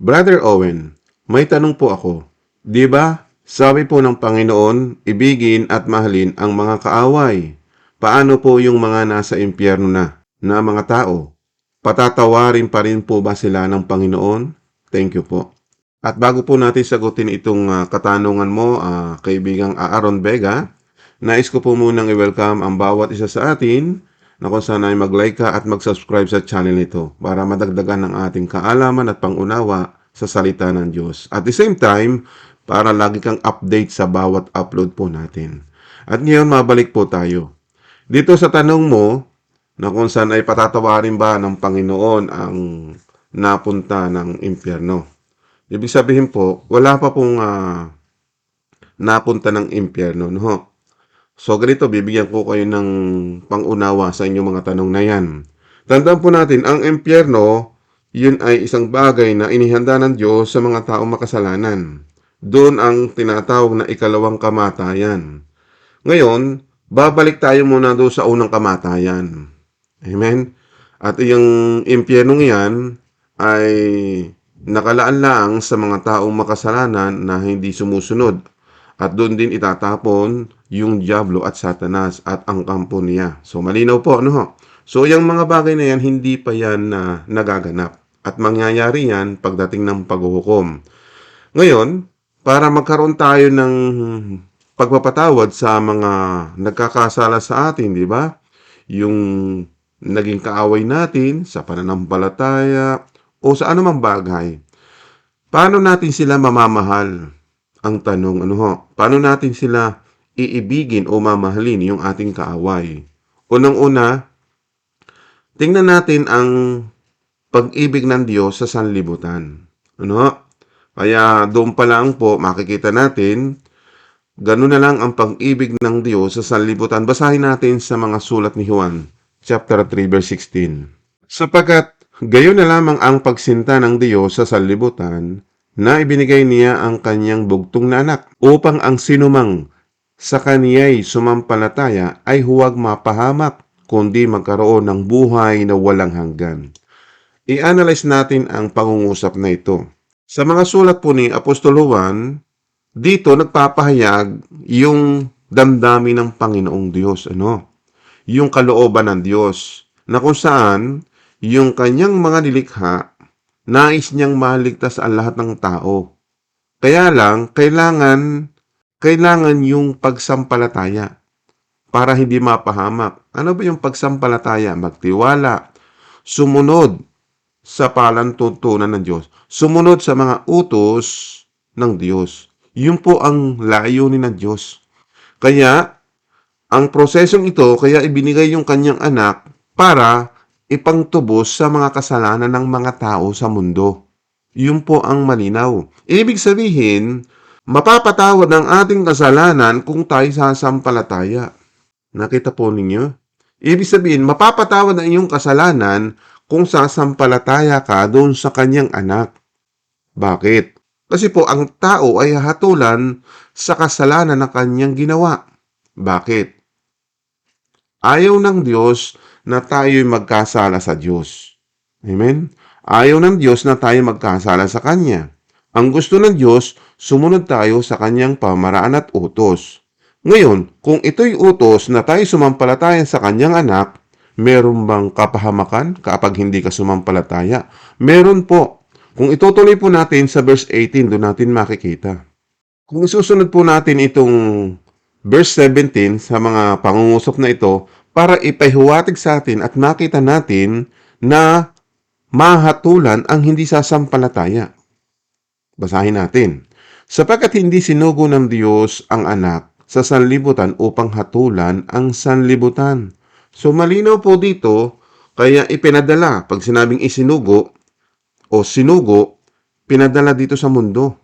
Brother Owen, may tanong po ako. Di ba, sabi po ng Panginoon, ibigin at mahalin ang mga kaaway. Paano po yung mga nasa impyerno na, na mga tao? Patatawarin pa rin po ba sila ng Panginoon? Thank you po. At bago po natin sagutin itong ah, katanungan mo, ah, kaibigang Aaron Vega, nais ko po munang i-welcome ang bawat isa sa atin na kung saan ay mag-like ka at mag-subscribe sa channel nito para madagdagan ng ating kaalaman at pangunawa sa salita ng Diyos. At the same time, para lagi kang update sa bawat upload po natin. At ngayon, mabalik po tayo. Dito sa tanong mo, na kung saan ay patatawarin ba ng Panginoon ang napunta ng impyerno. Ibig sabihin po, wala pa pong ah, napunta ng impyerno. No? So ganito, bibigyan ko kayo ng pangunawa sa inyong mga tanong na yan. Tandaan po natin, ang impyerno, yun ay isang bagay na inihanda ng Diyos sa mga taong makasalanan. Doon ang tinatawag na ikalawang kamatayan. Ngayon, babalik tayo muna doon sa unang kamatayan. Amen? At yung impyerno yan ay nakalaan lang sa mga taong makasalanan na hindi sumusunod. At doon din itatapon yung Diablo at Satanas at ang kampo niya. So malinaw po, ano ho? So yung mga bagay na yan, hindi pa yan na nagaganap. At mangyayari yan pagdating ng paghuhukom. Ngayon, para magkaroon tayo ng pagpapatawad sa mga nagkakasala sa atin, di ba? Yung naging kaaway natin sa pananampalataya o sa anumang bagay. Paano natin sila mamamahal? Ang tanong, ano ho? Paano natin sila iibigin o mamahalin yung ating kaaway? Unang-una, tingnan natin ang pag-ibig ng Diyos sa sanlibutan. Ano? Kaya doon pa lang po makikita natin, ganun na lang ang pag-ibig ng Diyos sa sanlibutan. Basahin natin sa mga sulat ni Juan, chapter 3, verse 16. Sapagkat gayon na lamang ang pagsinta ng Diyos sa sanlibutan, na ibinigay niya ang kanyang bugtong na anak upang ang sinumang sa kaniya'y sumampalataya ay huwag mapahamak kundi magkaroon ng buhay na walang hanggan. I-analyze natin ang pangungusap na ito. Sa mga sulat po ni Apostol Juan, dito nagpapahayag yung damdamin ng Panginoong Diyos, ano? Yung kalooban ng Diyos, na kung saan yung kanyang mga nilikha nais niyang maligtas ang lahat ng tao. Kaya lang, kailangan, kailangan yung pagsampalataya para hindi mapahamak. Ano ba yung pagsampalataya? Magtiwala, sumunod sa palantuntunan ng Diyos, sumunod sa mga utos ng Diyos. Yun po ang layunin ng Diyos. Kaya, ang prosesong ito, kaya ibinigay yung kanyang anak para ipangtubos sa mga kasalanan ng mga tao sa mundo. Yun po ang malinaw. Ibig sabihin, mapapatawad ang ating kasalanan kung tayo sasampalataya. Nakita po ninyo? Ibig sabihin, mapapatawad ang iyong kasalanan kung sasampalataya ka doon sa kanyang anak. Bakit? Kasi po ang tao ay hatulan sa kasalanan na kanyang ginawa. Bakit? Ayaw ng Diyos na tayo'y magkasala sa Diyos. Amen? Ayaw ng Diyos na tayo magkasala sa Kanya. Ang gusto ng Diyos, sumunod tayo sa Kanyang pamaraan at utos. Ngayon, kung ito'y utos na tayo sumampalataya sa Kanyang anak, meron bang kapahamakan kapag hindi ka sumampalataya? Meron po. Kung itutuloy po natin sa verse 18, doon natin makikita. Kung isusunod po natin itong verse 17 sa mga pangungusap na ito, para ipahiwatig sa atin at makita natin na mahatulan ang hindi sasampalataya. Basahin natin. Sapagkat hindi sinugo ng Diyos ang anak sa sanlibutan upang hatulan ang sanlibutan. So malinaw po dito, kaya ipinadala, pag sinabing isinugo o sinugo, pinadala dito sa mundo.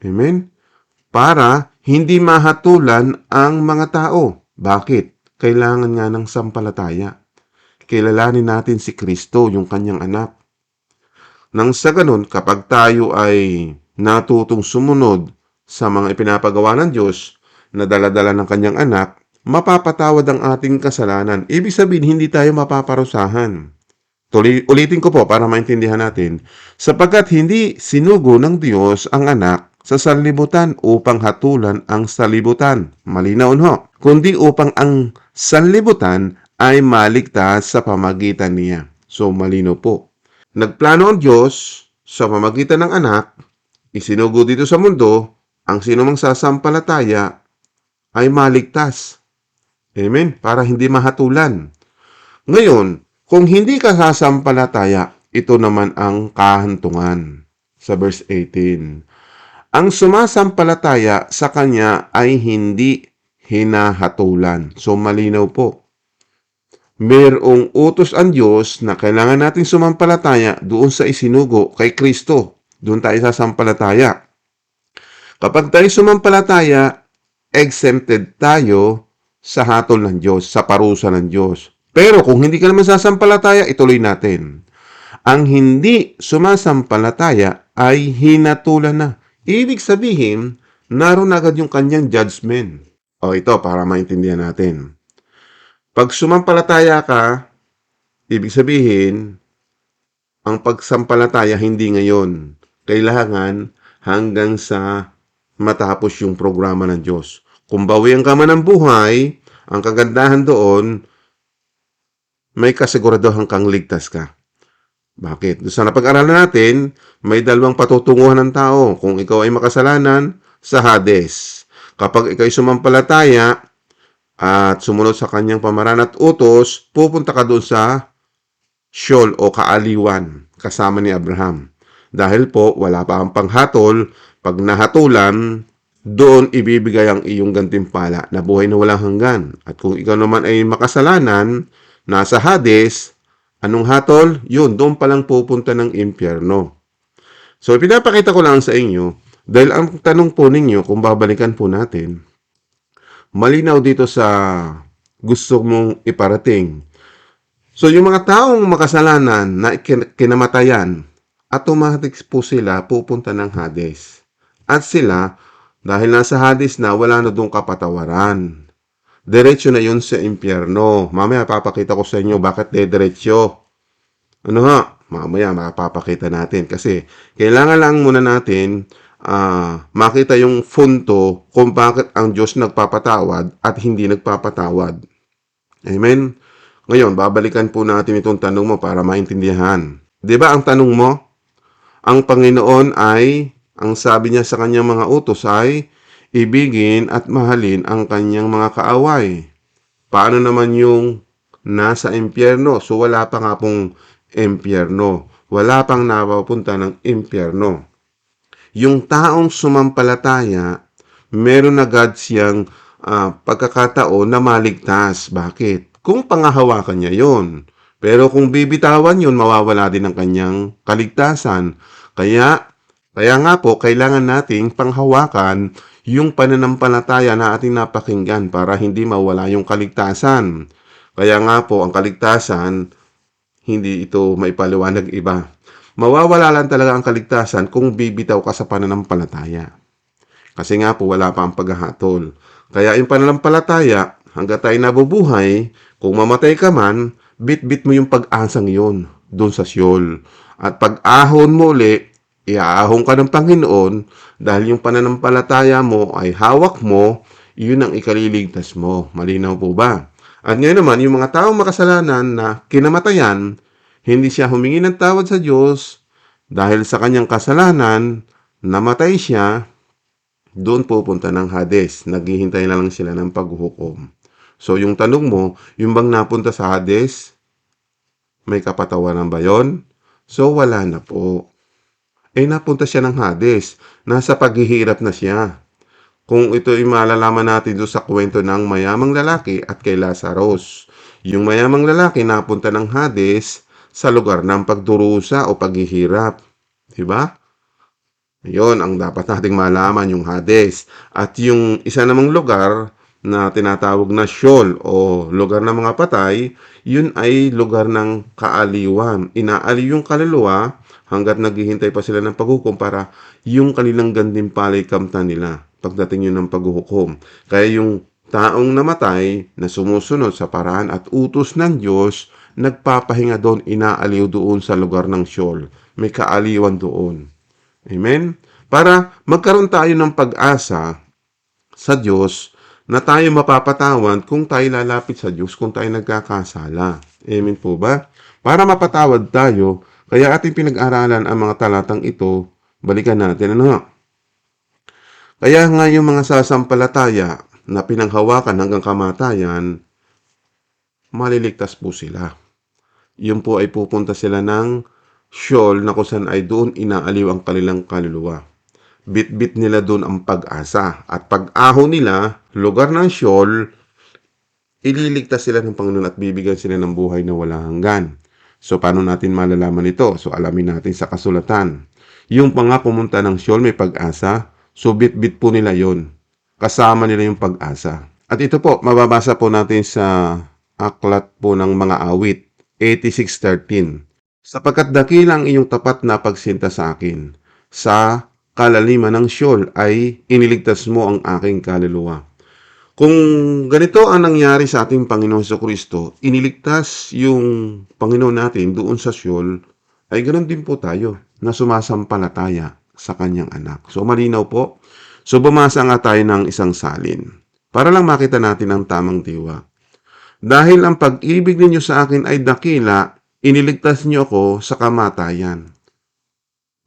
Amen? Para hindi mahatulan ang mga tao. Bakit? kailangan nga ng sampalataya. Kilalanin natin si Kristo, yung kanyang anak. Nang sa ganun, kapag tayo ay natutong sumunod sa mga ipinapagawa ng Diyos na daladala ng kanyang anak, mapapatawad ang ating kasalanan. Ibig sabihin, hindi tayo mapaparusahan. Tuloy, ulitin ko po para maintindihan natin. Sapagkat hindi sinugo ng Diyos ang anak sa sanlibutan upang hatulan ang salibutan. Malinaw ho. Kundi upang ang sanlibutan ay maligtas sa pamagitan niya. So malinaw po. Nagplano ang Diyos sa pamagitan ng anak, isinugo dito sa mundo, ang sinumang sasampalataya ay maligtas. Amen? Para hindi mahatulan. Ngayon, kung hindi ka sasampalataya, ito naman ang kahantungan sa verse 18. Ang sumasampalataya sa kanya ay hindi hinahatulan. So malinaw po. Merong utos ang Diyos na kailangan nating sumampalataya doon sa isinugo kay Kristo. Doon tayo sasampalataya. Kapag tayo sumampalataya, exempted tayo sa hatol ng Diyos, sa parusa ng Diyos. Pero kung hindi ka naman sasampalataya, ituloy natin. Ang hindi sumasampalataya ay hinatulan na. Ibig sabihin, naroon agad yung kanyang judgment. O ito, para maintindihan natin. Pag sumampalataya ka, ibig sabihin, ang pagsampalataya hindi ngayon. Kailangan hanggang sa matapos yung programa ng Diyos. Kung bawian ka man ng buhay, ang kagandahan doon, may kasiguraduhan kang ligtas ka. Bakit? Doon sa napag-aralan natin, may dalawang patutunguhan ng tao. Kung ikaw ay makasalanan, sa Hades. Kapag ikaw ay sumampalataya at sumunod sa kanyang pamaran at utos, pupunta ka doon sa Sheol o kaaliwan kasama ni Abraham. Dahil po, wala pa ang panghatol. Pag nahatulan, doon ibibigay ang iyong gantimpala na buhay na walang hanggan. At kung ikaw naman ay makasalanan, nasa Hades, anong hatol? Yun, doon palang pupunta ng impyerno. So, pinapakita ko lang sa inyo, dahil ang tanong po ninyo, kung babalikan po natin, malinaw dito sa gusto mong iparating. So, yung mga taong makasalanan na kin- kinamatayan, automatic po sila pupunta ng Hades. At sila, dahil nasa Hades na, wala na doon kapatawaran. Diretso na yun sa impyerno. Mamaya papakita ko sa inyo bakit dediretso. Ano ha? Mamaya mapapakita natin. Kasi kailangan lang muna natin ah, makita yung punto kung bakit ang Diyos nagpapatawad at hindi nagpapatawad. Amen? Ngayon, babalikan po natin itong tanong mo para maintindihan. Di ba ang tanong mo? Ang Panginoon ay, ang sabi niya sa kanyang mga utos ay, ibigin at mahalin ang kanyang mga kaaway. Paano naman yung nasa impyerno? So wala pa nga pong impyerno. Wala pang napapunta ng impyerno. Yung taong sumampalataya, meron agad siyang ah, pagkakataon na maligtas. Bakit? Kung pangahawakan niya yon. Pero kung bibitawan yun, mawawala din ang kanyang kaligtasan. Kaya, kaya nga po, kailangan nating panghawakan yung pananampalataya na ating napakinggan para hindi mawala yung kaligtasan. Kaya nga po, ang kaligtasan, hindi ito maipaliwanag iba. Mawawala lang talaga ang kaligtasan kung bibitaw ka sa pananampalataya. Kasi nga po, wala pa ang paghahatol. Kaya yung pananampalataya, hanggat tayo nabubuhay, kung mamatay ka man, bit-bit mo yung pag-asang yun doon sa Siyol. At pag ahon mo uli, iaahon ka ng Panginoon dahil yung pananampalataya mo ay hawak mo, yun ang ikaliligtas mo. Malinaw po ba? At ngayon naman, yung mga taong makasalanan na kinamatayan, hindi siya humingi ng tawad sa Diyos dahil sa kanyang kasalanan, namatay siya, doon pupunta ng Hades. Naghihintay na lang sila ng paghuhukom. So, yung tanong mo, yung bang napunta sa Hades, may kapatawaran ba yon? So, wala na po. Eh, napunta siya ng Hades. Nasa paghihirap na siya. Kung ito ay malalaman natin doon sa kwento ng mayamang lalaki at kay Lazarus. Yung mayamang lalaki napunta ng Hades sa lugar ng pagdurusa o paghihirap. Diba? Yon ang dapat nating malaman yung Hades. At yung isa namang lugar na tinatawag na Sheol o lugar ng mga patay, yun ay lugar ng kaaliwan. Inaaliw yung kaluluwa hanggat naghihintay pa sila ng paghukom para yung kanilang gandimpalay kamtan nila pagdating yun ng paghuhukom. Kaya yung taong namatay na sumusunod sa paraan at utos ng Diyos nagpapahinga doon, inaaliw doon sa lugar ng Sheol. May kaaliwan doon. Amen? Para magkaroon tayo ng pag-asa sa Diyos na tayo mapapatawan kung tayo lalapit sa Diyos, kung tayo nagkakasala. Amen po ba? Para mapatawad tayo, kaya ating pinag-aralan ang mga talatang ito, balikan natin. Ano? Kaya nga yung mga sasampalataya na pinanghawakan hanggang kamatayan, maliligtas po sila. Yun po ay pupunta sila ng Sheol na kung saan ay doon inaaliw ang kanilang kaluluwa. Bit-bit nila doon ang pag-asa. At pag-aho nila, lugar ng Sheol, ililigtas sila ng Panginoon at bibigyan sila ng buhay na walang hanggan. So, paano natin malalaman ito? So, alamin natin sa kasulatan. Yung nga pumunta ng Sheol may pag-asa, so bit-bit po nila yon Kasama nila yung pag-asa. At ito po, mababasa po natin sa aklat po ng mga awit, 86.13. Sapagkat dakilang iyong tapat na pagsinta sa akin, sa kalaliman ng Sheol ay iniligtas mo ang aking kaluluwa. Kung ganito ang nangyari sa ating Panginoon sa Kristo, iniligtas yung Panginoon natin doon sa Sheol, ay ganoon din po tayo na sumasampalataya sa kanyang anak. So malinaw po. So bumasa nga tayo ng isang salin para lang makita natin ang tamang diwa. Dahil ang pag-ibig ninyo sa akin ay dakila, iniligtas niyo ako sa kamatayan.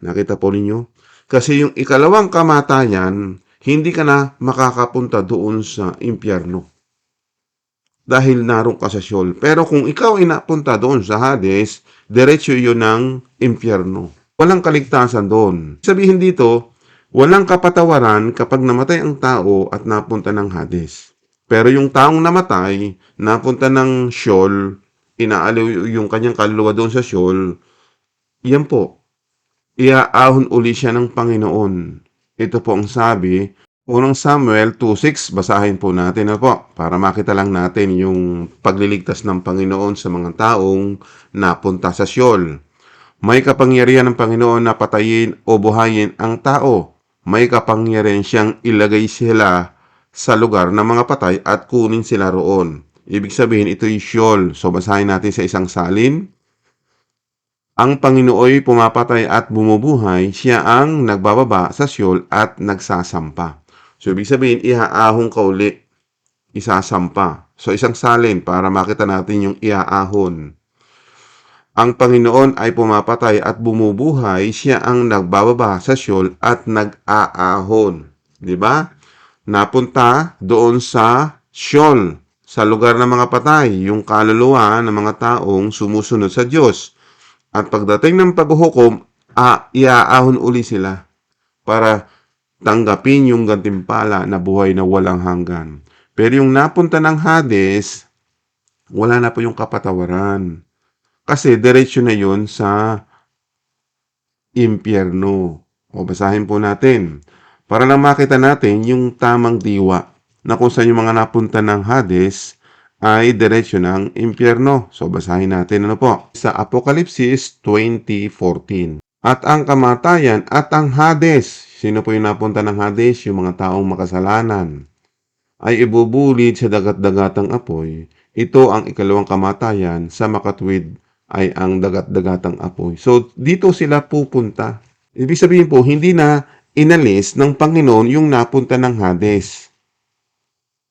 Nakita po ninyo? Kasi yung ikalawang kamatayan, hindi ka na makakapunta doon sa impyerno. Dahil naroon ka sa Sheol. Pero kung ikaw ay napunta doon sa Hades, diretso yun ng impyerno. Walang kaligtasan doon. Sabihin dito, walang kapatawaran kapag namatay ang tao at napunta ng Hades. Pero yung taong namatay, napunta ng Sheol, inaaliw yung kanyang kaluluwa doon sa Sheol, yan po, iaahon uli siya ng Panginoon. Ito po ang sabi, unang Samuel 2.6, basahin po natin na po, para makita lang natin yung pagliligtas ng Panginoon sa mga taong napunta sa Sheol. May kapangyarihan ng Panginoon na patayin o buhayin ang tao. May kapangyarihan siyang ilagay sila sa lugar ng mga patay at kunin sila roon. Ibig sabihin, ito yung Sheol. So, basahin natin sa isang salin. Ang Panginooy pumapatay at bumubuhay, siya ang nagbababa sa Sheol at nagsasampa. So, ibig sabihin, ihaahon ka uli, isasampa. So, isang salin para makita natin yung iaahon. Ang Panginoon ay pumapatay at bumubuhay, siya ang nagbababa sa Sheol at nag-aahon. Di ba? Napunta doon sa Sheol, sa lugar ng mga patay, yung kaluluwa ng mga taong sumusunod sa Diyos. At pagdating ng paghuhukom, ah, iaahon uli sila para tanggapin yung gantimpala na buhay na walang hanggan. Pero yung napunta ng Hades, wala na po yung kapatawaran. Kasi diretsyo na yun sa impyerno. O basahin po natin. Para lang makita natin yung tamang diwa na kung saan yung mga napunta ng Hades ay diretsyo ng impyerno. So basahin natin ano po. Sa Apokalipsis 20.14 At ang kamatayan at ang Hades. Sino po yung napunta ng Hades? Yung mga taong makasalanan. Ay ibubulid sa dagat-dagatang apoy. Ito ang ikalawang kamatayan sa makatwid ay ang dagat-dagatang apoy. So, dito sila pupunta. Ibig sabihin po, hindi na inalis ng Panginoon yung napunta ng Hades.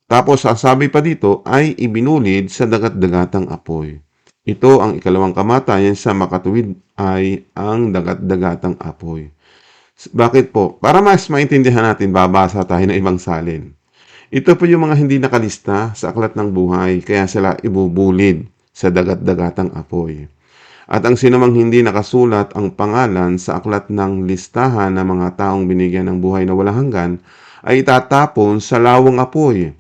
Tapos, sasabi pa dito, ay ibinulid sa dagat-dagatang apoy. Ito ang ikalawang kamatayan sa makatuwid ay ang dagat-dagatang apoy. Bakit po? Para mas maintindihan natin, babasa tayo ng ibang salin. Ito po yung mga hindi nakalista sa aklat ng buhay, kaya sila ibubulid sa dagat-dagatang apoy. At ang sinumang hindi nakasulat ang pangalan sa aklat ng listahan ng mga taong binigyan ng buhay na walang hanggan, ay itatapon sa lawang apoy.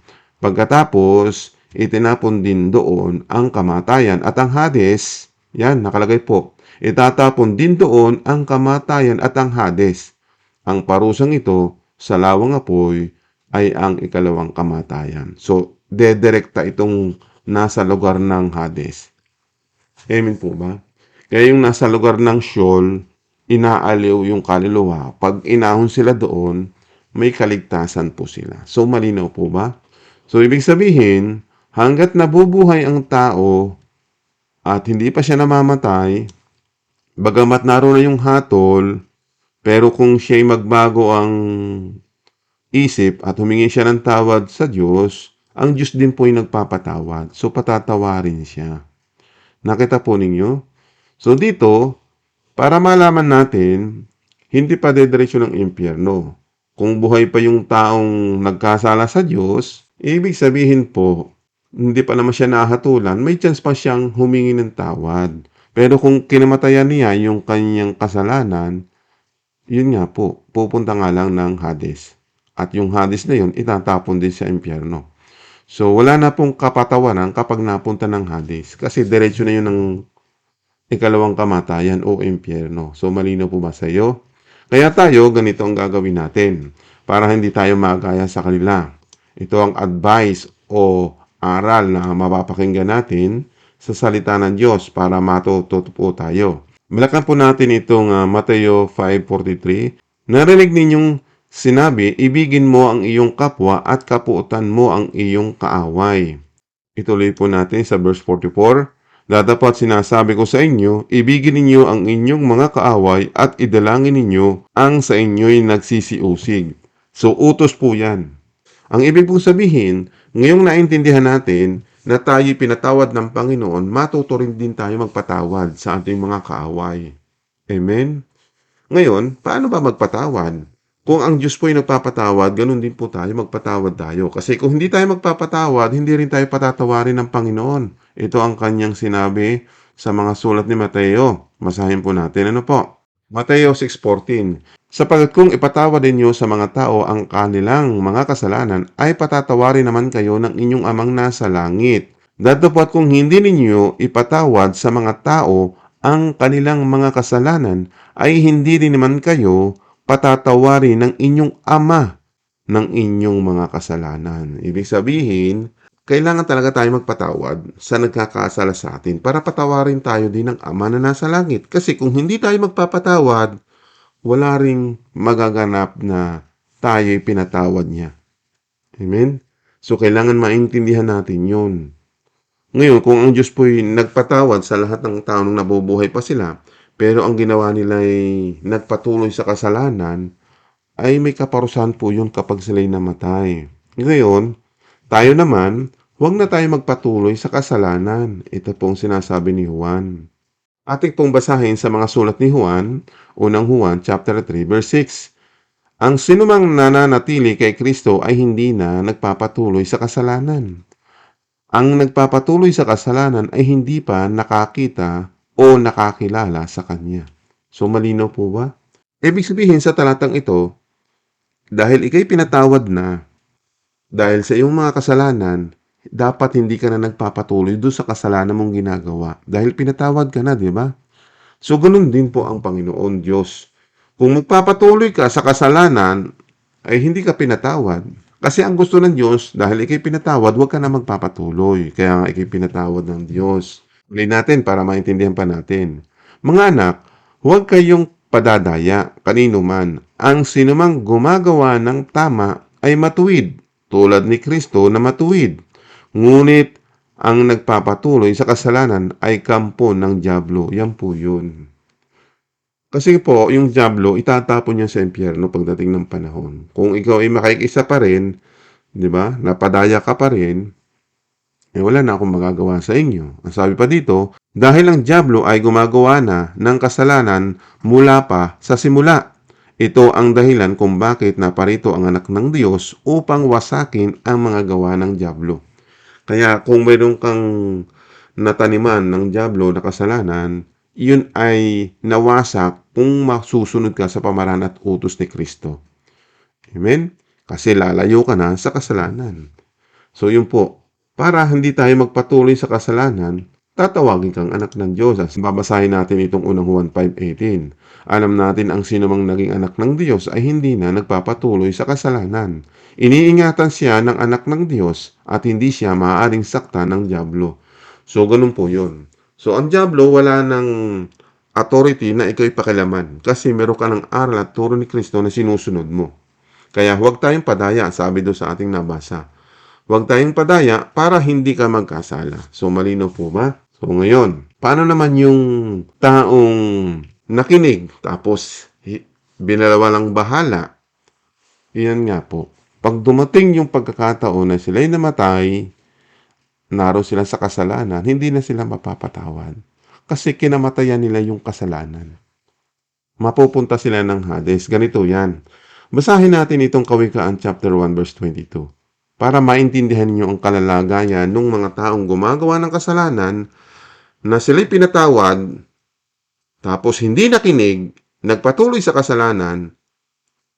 Pagkatapos, itinapon din doon ang kamatayan at ang Hades, yan, nakalagay po, itatapon din doon ang kamatayan at ang Hades. Ang parusang ito sa lawang apoy ay ang ikalawang kamatayan. So, dedirekta itong nasa lugar ng Hades. Amen po ba? Kaya yung nasa lugar ng Sheol, inaaliw yung kaluluwa. Pag inahon sila doon, may kaligtasan po sila. So, malinaw po ba? So, ibig sabihin, hanggat nabubuhay ang tao, at hindi pa siya namamatay, bagamat naroon na yung hatol, pero kung siya'y magbago ang isip at humingi siya ng tawad sa Diyos, ang Diyos din po ay nagpapatawad. So patatawarin siya. Nakita po ninyo? So dito, para malaman natin, hindi pa dediretso ng impyerno. Kung buhay pa yung taong nagkasala sa Diyos, ibig sabihin po, hindi pa naman siya nahatulan, may chance pa siyang humingi ng tawad. Pero kung kinamatayan niya yung kanyang kasalanan, yun nga po, pupunta nga lang ng Hades. At yung Hades na yun, itatapon din sa impyerno. So, wala na pong kapatawaran kapag napunta ng Hades. Kasi diretso na yun ng ikalawang kamatayan o impyerno. So, malino po ba sa iyo? Kaya tayo, ganito ang gagawin natin para hindi tayo magaya sa kanila. Ito ang advice o aral na mapapakinggan natin sa salita ng Diyos para matututo po tayo. Balakan po natin itong ah, Mateo 5.43. Narinig ninyong sinabi, ibigin mo ang iyong kapwa at kapuutan mo ang iyong kaaway. Ituloy po natin sa verse 44. Datapat sinasabi ko sa inyo, ibigin ninyo ang inyong mga kaaway at idalangin ninyo ang sa inyo'y nagsisiusig. So, utos po yan. Ang ibig pong sabihin, ngayong naintindihan natin na tayo pinatawad ng Panginoon, matuto rin din tayo magpatawad sa ating mga kaaway. Amen? Ngayon, paano ba magpatawad? Kung ang Diyos po ay nagpapatawad, ganun din po tayo, magpatawad tayo. Kasi kung hindi tayo magpapatawad, hindi rin tayo patatawarin ng Panginoon. Ito ang kanyang sinabi sa mga sulat ni Mateo. Masahin po natin. Ano po? Mateo 6.14 Sapagat kung ipatawad ninyo sa mga tao ang kanilang mga kasalanan, ay patatawarin naman kayo ng inyong amang nasa langit. Datapot kung hindi ninyo ipatawad sa mga tao ang kanilang mga kasalanan, ay hindi rin naman kayo patatawarin ng inyong ama ng inyong mga kasalanan. Ibig sabihin, kailangan talaga tayo magpatawad sa nagkakasala sa atin para patawarin tayo din ng Ama na nasa langit. Kasi kung hindi tayo magpapatawad, wala ring magaganap na tayo'y pinatawad niya. Amen? So, kailangan maintindihan natin yun. Ngayon, kung ang Diyos po'y nagpatawad sa lahat ng tao nung nabubuhay pa sila, pero ang ginawa nila ay nagpatuloy sa kasalanan, ay may kaparusahan po yun kapag sila'y namatay. Ngayon, tayo naman, huwag na tayo magpatuloy sa kasalanan. Ito pong sinasabi ni Juan. Ating pong basahin sa mga sulat ni Juan, unang Juan chapter 3 verse 6. Ang sinumang nananatili kay Kristo ay hindi na nagpapatuloy sa kasalanan. Ang nagpapatuloy sa kasalanan ay hindi pa nakakita o nakakilala sa Kanya. So malinaw po ba? Ibig sabihin sa talatang ito, dahil ikay pinatawad na, dahil sa iyong mga kasalanan, dapat hindi ka na nagpapatuloy doon sa kasalanan mong ginagawa. Dahil pinatawad ka na, di ba? So, ganun din po ang Panginoon Diyos. Kung magpapatuloy ka sa kasalanan, ay hindi ka pinatawad. Kasi ang gusto ng Diyos, dahil ikay pinatawad, huwag ka na magpapatuloy. Kaya nga ikay pinatawad ng Diyos. Ulit natin para maintindihan pa natin. Mga anak, huwag kayong padadaya kanino man. Ang sinumang gumagawa ng tama ay matuwid, tulad ni Kristo na matuwid. Ngunit ang nagpapatuloy sa kasalanan ay kampo ng Diablo. Yan po yun. Kasi po, yung Diablo, itatapon niya sa impyerno pagdating ng panahon. Kung ikaw ay makikisa pa rin, di ba, napadaya ka pa rin, eh wala na akong magagawa sa inyo. Ang sabi pa dito, dahil ang Diablo ay gumagawa na ng kasalanan mula pa sa simula. Ito ang dahilan kung bakit naparito ang anak ng Diyos upang wasakin ang mga gawa ng Diablo. Kaya kung mayroon kang nataniman ng Diablo na kasalanan, yun ay nawasak kung masusunod ka sa pamaran at utos ni Kristo. Amen? Kasi lalayo ka na sa kasalanan. So yun po, para hindi tayo magpatuloy sa kasalanan, tatawagin kang anak ng Diyos. As babasahin natin itong unang Juan 5.18. Alam natin ang sinumang naging anak ng Diyos ay hindi na nagpapatuloy sa kasalanan. Iniingatan siya ng anak ng Diyos at hindi siya maaaring sakta ng Diablo. So, ganun po yun. So, ang Diablo, wala ng authority na ikaw'y pakilaman kasi meron ka ng aral at turo ni Kristo na sinusunod mo. Kaya huwag tayong padaya, sabi doon sa ating nabasa. Huwag tayong padaya para hindi ka magkasala. So, malino po ba? So ngayon, paano naman yung taong nakinig tapos binalawa ng bahala? Iyan nga po. Pag dumating yung pagkakataon na sila'y namatay, naro sila sa kasalanan, hindi na sila mapapatawad. Kasi kinamatayan nila yung kasalanan. Mapupunta sila ng Hades. Ganito yan. Basahin natin itong Kawikaan chapter 1 verse 22 para maintindihan ninyo ang kalalagayan ng mga taong gumagawa ng kasalanan na sila'y pinatawad tapos hindi nakinig, nagpatuloy sa kasalanan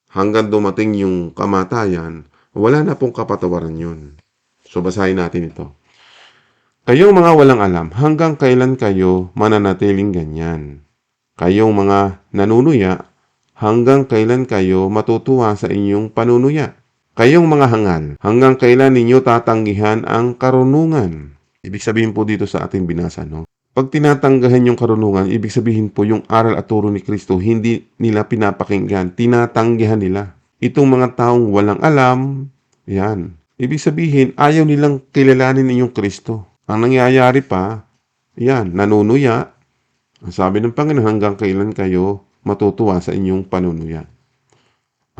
hanggang dumating yung kamatayan, wala na pong kapatawaran yun. So basahin natin ito. Kayong mga walang alam, hanggang kailan kayo mananatiling ganyan? Kayong mga nanunuya, hanggang kailan kayo matutuwa sa inyong panunuya? Kayong mga hangal, hanggang kailan ninyo tatanggihan ang karunungan? Ibig sabihin po dito sa ating binasa, no? Pag tinatanggahan yung karunungan, ibig sabihin po yung aral at turo ni Kristo, hindi nila pinapakinggan, tinatanggihan nila. Itong mga taong walang alam, yan. Ibig sabihin, ayaw nilang kilalanin inyong Kristo. Ang nangyayari pa, yan, nanunuya. Ang sabi ng Panginoon, hanggang kailan kayo matutuwa sa inyong panunuya.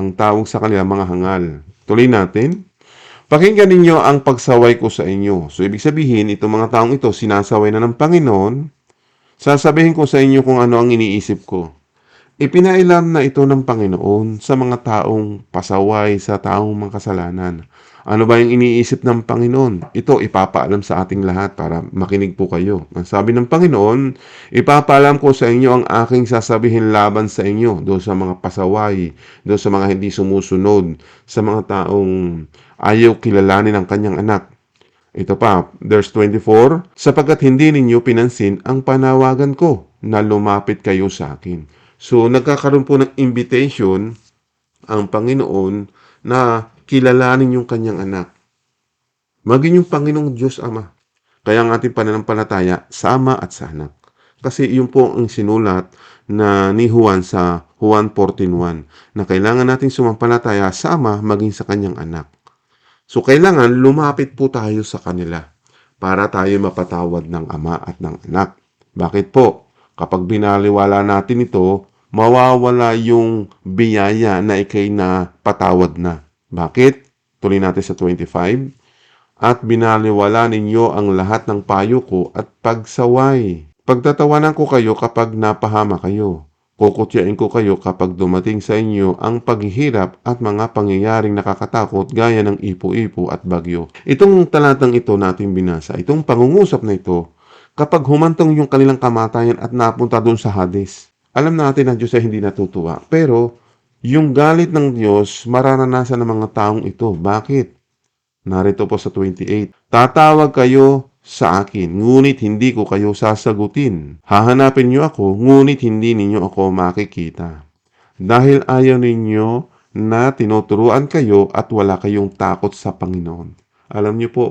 Ang tawag sa kanila, mga hangal. Tuloy natin. Pakinggan ninyo ang pagsaway ko sa inyo. So, ibig sabihin, itong mga taong ito, sinasaway na ng Panginoon. Sasabihin ko sa inyo kung ano ang iniisip ko. Ipinailam na ito ng Panginoon sa mga taong pasaway sa taong mga. Ano ba yung iniisip ng Panginoon? Ito ipapaalam sa ating lahat para makinig po kayo. Ang sabi ng Panginoon, ipapaalam ko sa inyo ang aking sasabihin laban sa inyo do sa mga pasaway, do sa mga hindi sumusunod, sa mga taong ayaw kilalanin ang kanyang anak. Ito pa, verse 24, sapagkat hindi ninyo pinansin ang panawagan ko na lumapit kayo sa akin. So, nagkakaroon po ng invitation ang Panginoon na kilalanin yung kanyang anak. Maging yung Panginoong Diyos Ama. Kaya ang ating pananampalataya, sama at sa anak. Kasi yun po ang sinulat na ni Juan sa Juan 14.1 na kailangan nating sumampalataya sa Ama maging sa kanyang anak. So, kailangan lumapit po tayo sa kanila para tayo mapatawad ng ama at ng anak. Bakit po? Kapag binaliwala natin ito, mawawala yung biyaya na ikay na patawad na. Bakit? Tuloy natin sa 25. At binaliwala ninyo ang lahat ng payo ko at pagsaway. Pagtatawanan ko kayo kapag napahama kayo. Kukutyain ko kayo kapag dumating sa inyo ang paghihirap at mga pangyayaring nakakatakot gaya ng ipo-ipo at bagyo. Itong talatang ito nating binasa, itong pangungusap na ito, kapag humantong yung kanilang kamatayan at napunta doon sa Hades. Alam natin na Diyos ay hindi natutuwa. Pero, yung galit ng Diyos, mararanasan ng mga taong ito. Bakit? Narito po sa 28. Tatawag kayo sa akin, ngunit hindi ko kayo sasagutin. Hahanapin niyo ako, ngunit hindi ninyo ako makikita. Dahil ayaw ninyo na tinuturuan kayo at wala kayong takot sa Panginoon. Alam niyo po,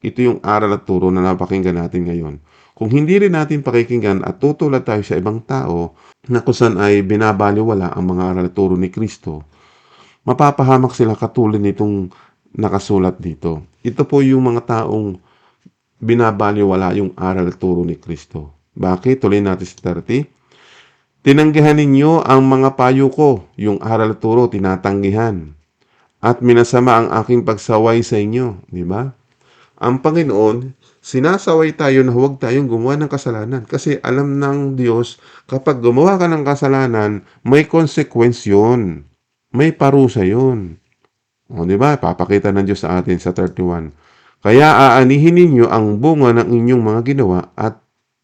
ito yung aral at turo na napakinggan natin ngayon. Kung hindi rin natin pakikinggan at tutulad tayo sa ibang tao na kusan ay binabaliwala ang mga aral turo ni Kristo, mapapahamak sila katulad nitong nakasulat dito. Ito po yung mga taong binabaliwala yung aral turo ni Kristo. Bakit? Tuloy natin sa 30. Tinanggihan ninyo ang mga payo ko, yung aral turo, tinatanggihan. At minasama ang aking pagsaway sa inyo. Di ba? Ang Panginoon, sinasaway tayo na huwag tayong gumawa ng kasalanan. Kasi alam ng Diyos, kapag gumawa ka ng kasalanan, may consequence yun. May parusa yun. O, di ba? Papakita ng Diyos sa atin sa 31. Kaya aanihin ninyo ang bunga ng inyong mga ginawa at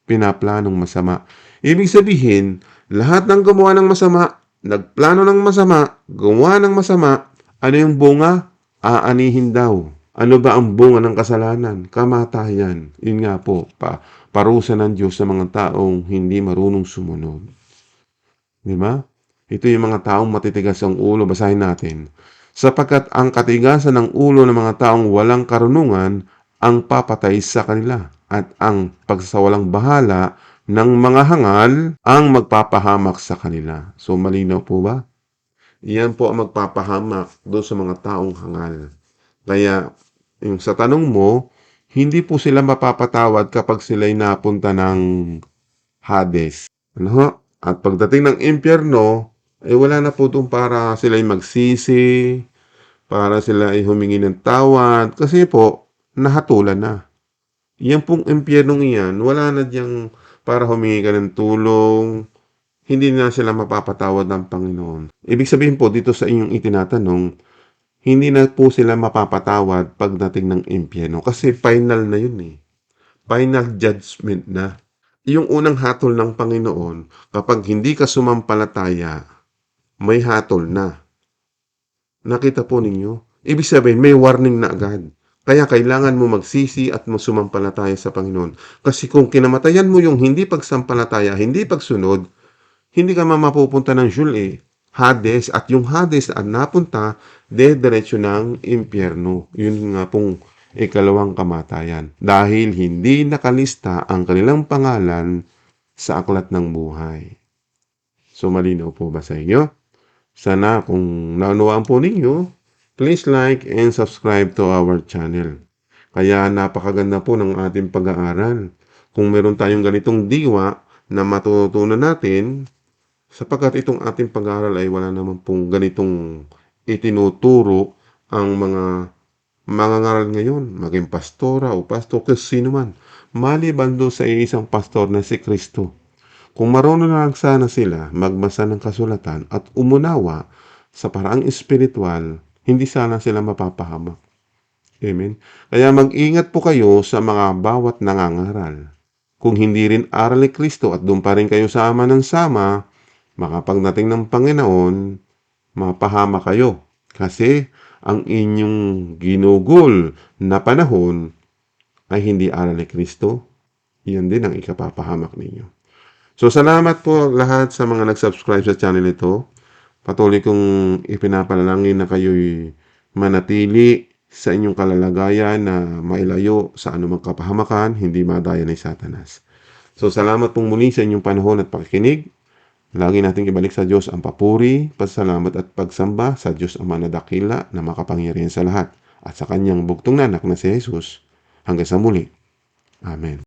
pinaplanong masama. Ibig sabihin, lahat ng gumawa ng masama, nagplano ng masama, gumawa ng masama, ano yung bunga? Aanihin daw. Ano ba ang bunga ng kasalanan? Kamatayan. Yun nga po, pa, parusa ng Diyos sa mga taong hindi marunong sumunod. Di ba? Ito yung mga taong matitigas ang ulo. Basahin natin. Sapagkat ang katigasan ng ulo ng mga taong walang karunungan ang papatay sa kanila at ang pagsasawalang bahala ng mga hangal ang magpapahamak sa kanila. So malinaw po ba? Iyan po ang magpapahamak doon sa mga taong hangal. Kaya yung sa tanong mo, hindi po sila mapapatawad kapag sila'y napunta ng Hades. Ano? At pagdating ng impyerno, ay wala na po doon para sila'y magsisi, para sila ay humingi ng tawad, kasi po, nahatulan na. Yan pong impyernong iyan, wala na diyang para humingi ka ng tulong, hindi na sila mapapatawad ng Panginoon. Ibig sabihin po, dito sa inyong itinatanong, hindi na po sila mapapatawad pagdating ng impyerno kasi final na yun eh. Final judgment na. Yung unang hatol ng Panginoon, kapag hindi ka sumampalataya, may hatol na. Nakita po ninyo? Ibig sabihin, may warning na agad. Kaya kailangan mo magsisi at sumampalataya sa Panginoon. Kasi kung kinamatayan mo yung hindi pagsampalataya, hindi pagsunod, hindi ka mamapupunta ng Shul eh. Hades at yung Hades at napunta, dediretso ng impyerno. Yun nga pong ikalawang kamatayan. Dahil hindi nakalista ang kanilang pangalan sa aklat ng buhay. So malinaw po ba sa inyo? Sana kung naunawaan po ninyo, please like and subscribe to our channel. Kaya napakaganda po ng ating pag-aaral. Kung meron tayong ganitong diwa na matutunan natin, sapagkat itong ating pag-aaral ay wala naman pong ganitong itinuturo ang mga mga ngaral ngayon, maging pastora o pastor, kasi sino man, maliban doon sa isang pastor na si Kristo. Kung marunong lang sana sila magbasa ng kasulatan at umunawa sa paraang espiritual, hindi sana sila mapapahamak. Amen. Kaya mag-ingat po kayo sa mga bawat nangangaral. Kung hindi rin aral ni Kristo at doon pa rin kayo sama ng sama, makapagdating ng Panginoon, mapahama kayo. Kasi ang inyong ginugol na panahon ay hindi aral ni Kristo. Yan din ang ikapapahamak ninyo. So, salamat po lahat sa mga nag-subscribe sa channel ito. Patuloy kong ipinapanalangin na kayo'y manatili sa inyong kalalagayan na mailayo sa anumang kapahamakan, hindi madaya ni Satanas. So, salamat pong muli sa inyong panahon at pakikinig. Lagi nating ibalik sa Diyos ang papuri, pasalamat at pagsamba sa Diyos ang manadakila na makapangyarihan sa lahat at sa kanyang bugtong nanak na si Jesus. Hanggang sa muli. Amen.